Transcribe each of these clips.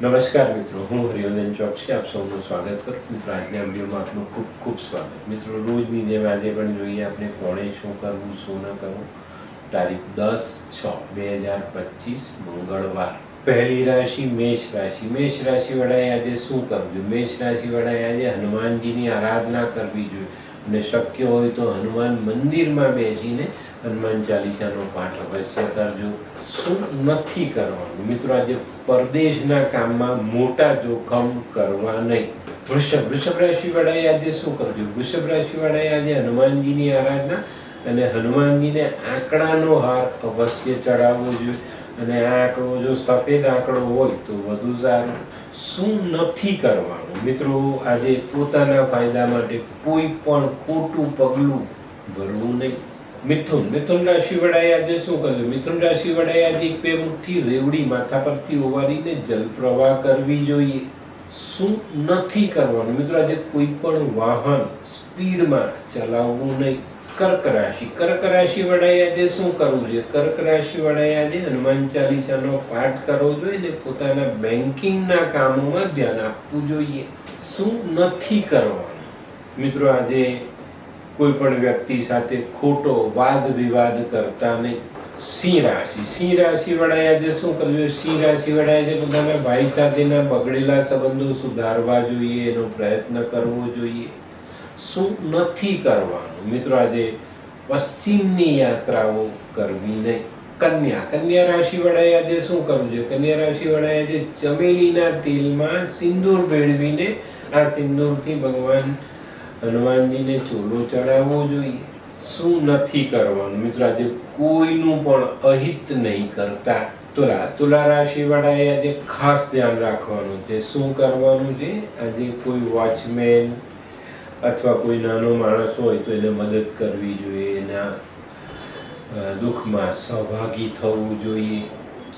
નમસ્કાર મિત્રો, હું હરિવર્ધન ચોકસી, આપ સૌનું સ્વાગત કરું મિત્રો, આજના વિડીયોમાં આપનું ખૂબ ખૂબ સ્વાગત. મિત્રો, રોજની જેમ આજે પણ જોઈએ આપણે કોણે શું કરવું, શું ન કરવું. તારીખ દસ છ, બે હજાર પચીસ, મંગળવાર. પહેલી રાશિ મેષ રાશિ. મેષ રાશિ વડાએ આજે શું કરવું જોઈએ? મેષ રાશિ વાળાએ આજે હનુમાનજીની આરાધના કરવી જોઈએ. અને શક્ય હોય તો હનુમાન મંદિરમાં બેસીને હનુમાન ચાલીસાનો પાઠ અવશ્ય કરજો. શું નથી કરવાનું? મિત્રો, આજે પરદેશના કામમાં મોટા જોખમ કરવા નહીં. વૃષભ વૃષભ રાશિવાળાએ આજે શું કરવું વૃષભ રાશિ વાળાએ આજે હનુમાનજીની આરાધના અને હનુમાનજીને આંકડાનો હાર અવશ્ય ચડાવવો જોઈએ. અને આ આંકડો જો સફેદ આંકડો હોય તો વધુ સારું. શું નથી કરવાનું? મિત્રો, આજે પોતાના ફાયદા માટે કોઈ પણ ખોટું પગલું ભરવું નહીં. મિથુન મિથુન રાશિ વડાએ આજે શું કર્યું? મિથુન રાશિ વડાએ આજે એક બે મુઠ્ઠી રેવડી માથા પરથી ઓવારીને જલ પ્રવાહ કરવી જોઈએ. શું નથી કરવાનું? મિત્રો, આજે કોઈ પણ વાહન સ્પીડમાં ચલાવવું નહીં. કર્ક રાશિ. કર્ક રાશિ વડાએ આજે શું કરવું જોઈએ? કર્ક રાશિ વડાએ આજે હનુમાન ચાલીસાનો પાઠ કરવો જોઈએ ને પોતાના બેન્કિંગના કામોમાં ધ્યાન આપવું જોઈએ. શું નથી કરવાનું? મિત્રો, આજે કોઈ પણ વ્યક્તિ સાથે ખોટો વાદ વિવાદ કરતા નહીં. સિંહ રાશિ. સિંહ રાશિ વાળાએ આજે શું કરવું જોઈએ? સિંહ રાશિ વાળાએ આજે પોતાના ભાઈ સાથેના બગડેલા સંબંધો સુધારવા જોઈએ, એનો પ્રયત્ન કરવો જોઈએ. શું નથી કરવાનું? મિત્રો, આજે પશ્ચિમની યાત્રાઓ કરવી નહીં. કન્યા. કન્યા રાશિ વાળાએ આજે શું કરવું જોઈએ? કન્યા રાશિ વાળાએ આજે ચમેલીના તેલમાં સિંદૂર ભેળવીને આ સિંદૂરથી ભગવાન હનુમાનજીને ચોલો ચડાવવો જોઈએ. શું નથી કરવાનું? મિત્રો, આજે કોઈનું પણ અહિત નહીં કરતા. તુલા. તુલા રાશિ વાળાએ આજે ખાસ ધ્યાન રાખવાનું છે. શું કરવાનું છે? આજે કોઈ વોચમેન અથવા કોઈ નાનો માણસ હોય તો એને મદદ કરવી જોઈએ, એના દુઃખમાં સહભાગી થવું જોઈએ.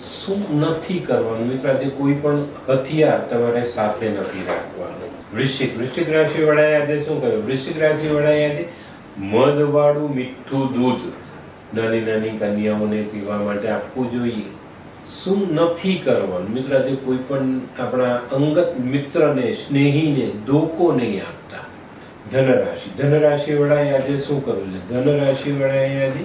શું નથી કરવાનું? મિત્રાથી કોઈ પણ હથિયાર તમારે સાથે નથી રાખવાનું. વૃશ્ચિક વૃશ્ચિક રાશિ વાળાએ યાદે શું કર્યું? વૃશ્ચિક રાશિ વાળાએ યાદે મધવાળું મીઠું દૂધ નાની નાની કન્યાઓને પીવા માટે આપવું જોઈએ. શું નથી કરવાનું? મિત્રાથી કોઈ પણ આપણા અંગત મિત્રને, સ્નેહીને ધોકો નહીં આપતા. ધનરાશિ. ધનરાશિ વાળાએ આજે શું કરવું છે? ધનરાશિ વાળાએ આજે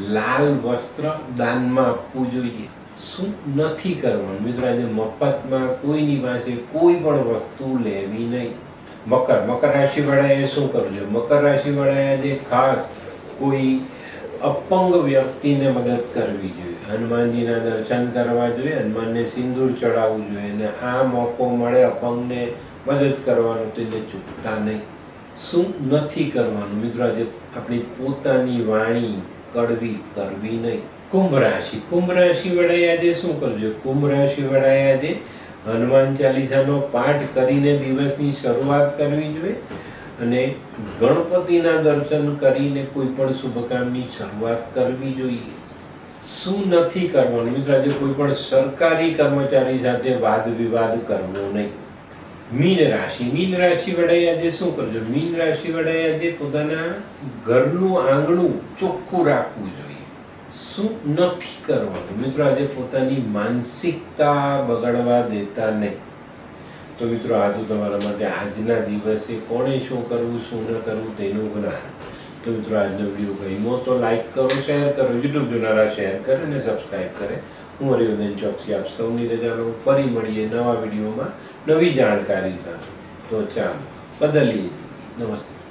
લાલ વસ્ત્ર દાનમાં આપવું જોઈએ. શું નથી કરવાનું? મિત્રો, આજે મફતમાં કોઈની પાસે કોઈ પણ વસ્તુ લેવી નહીં. મકર. મકર રાશિ વાળાએ શું કરવું છે? મકર રાશિ વાળાએ આજે ખાસ કોઈ અપંગ વ્યક્તિને મદદ કરવી જોઈએ. હનુમાનજીના દર્શન કરવા જોઈએ, હનુમાનને સિંદૂર ચડાવવું જોઈએ અને આ મોકો મળે અપંગને મદદ કરવાનો, તેને ચૂકતા નહીં. શું નથી કરવાનું? મિત્રો આપણી પોતાની વાણી કડવી કરવી નહીં. કુંભ રાશિ. કુંભ રાશિ વડાએ આજે શું કરજો? કુંભ રાશિ વડાએ આજે હનુમાન ચાલીસાનો પાઠ કરીને દિવસની શરૂઆત કરવી જોઈએ અને ગણપતિના દર્શન કરીને કોઈ પણ શુભકામની શરૂઆત કરવી જોઈએ. શું નથી કરવાનું? મિત્રો, આજે કોઈ પણ સરકારી કર્મચારી સાથે વાદ વિવાદ કરવો નહીં. મીન રાશિ. મીન રાશિ વડાએ આજે શું કરજો? મીન રાશિ વડાએ આજે પોતાના ઘરનું આંગણું ચોખ્ખું રાખવું જોઈએ. શું નથી કરવાનું? મિત્રો, આજે પોતાની માનસિકતા બગડવા દેતા નહીં. તો મિત્રો, આ તમારા માટે આજના દિવસે કોણે શું કરવું, શું ન કરવું તેનું જ્ઞાન. તો મિત્રો, આજનો વીડિયો ગમ્યો તો લાઈક કરો, શેર કરો યુટ્યુબ જોનારા શેર કરે અને સબસ્ક્રાઈબ કરે. હું હરિવર્ધન ચોકસી. આપ સૌની રજા લઉં ફરી મળીએ નવા વિડીયોમાં. નવી જાણકારી સાથે. તો ચાલો બદલીએ નમસ્તે.